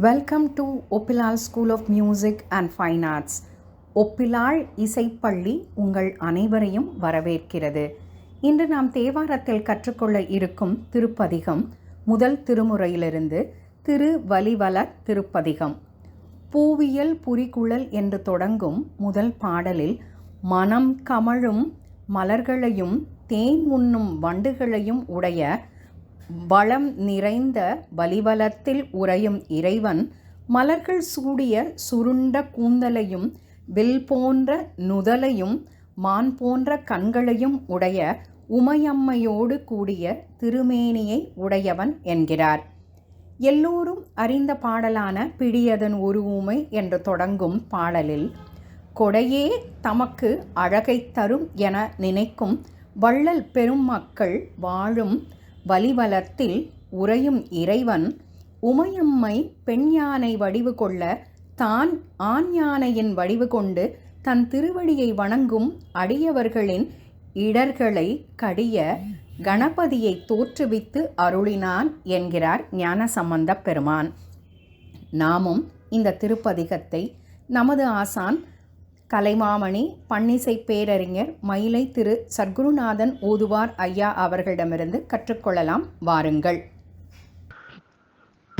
Welcome to Oppilal school of music and fine arts Oppilal இசைப்பள்ளி உங்கள் அனைவரையும் வரவேற்கிறது. இன்று நாம் தேவாரத்தில் கற்றுக்கொள்ள இருக்கும் திருப்பதிகம் முதல் திருமுறையிலிருந்து திரு வலிவல திருப்பதிகம். பூவியல் புரிகுழல் என்று தொடங்கும் முதல் பாடலில் மனம் கமழும் மலர்களையும் தேன் உண்ணும் வண்டுகளையும் உடைய வளம் நிறைந்த வலிவலத்தில் உறையும் இறைவன் மலர்கள் சூடிய சுருண்ட கூந்தலையும் வில் போன்ற நுதலையும் மான் போன்ற கண்களையும் உடைய உமையம்மையோடு கூடிய திருமேனியை உடையவன் என்கிறார். எல்லோரும் அறிந்த பாடலான பிடியதன் ஒரு ஊமை என்று தொடங்கும் பாடலில் கொடையே தமக்கு அழகை தரும் என நினைக்கும் வள்ளல் பெரும் மக்கள் வாழும் வலிவலத்தில் உறையும் இறைவன் உமையம்மை பெண் யானை வடிவு கொள்ள தான் ஆண் யானையின் வடிவு கொண்டு தன் திருவடியை வணங்கும் அடியவர்களின் இடர்களை கடிய கணபதியை தோற்றுவித்து அருளினான் என்கிறார் ஞானசம்பந்த பெருமான். நாமும் இந்த திருப்பதிகத்தை நமது ஆசான் கலைமாமணி பன்னிசை பேரறிஞர் மயிலை திரு சர்க்குருநாதன் ஓதுவார் ஐயா அவர்களிடமிருந்து கற்றுக்கொள்ளலாம். வாருங்கள்.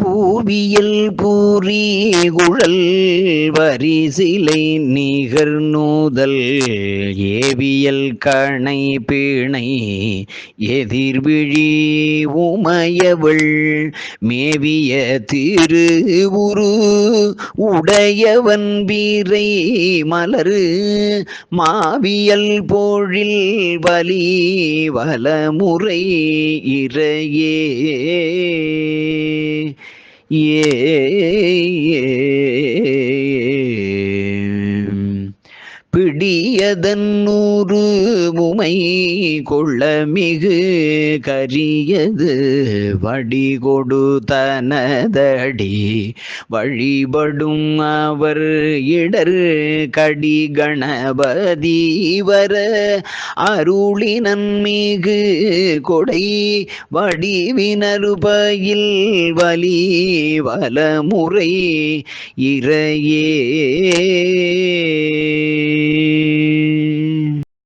பூவியல் பூரி குழல் வரிசிலை நிகர்நூதல் ஏவியல் கணை பிணை எதிர்விழி உமையவள் மேவிய திரு உரு உடையவன் வீரை மலரு மாவியல் போழில் வலி வலமுறை இறையே. yeah, yeah. கரியதன் நூறு உமை கொள்ள மிகு கரியது. வடிகொடு தனதடி வழிபடும் அவர் இடர் கடி கணபதி வர. அருளினன் மிகு கொடை வடிவினருபயில் வலி வலமுறை இறையே.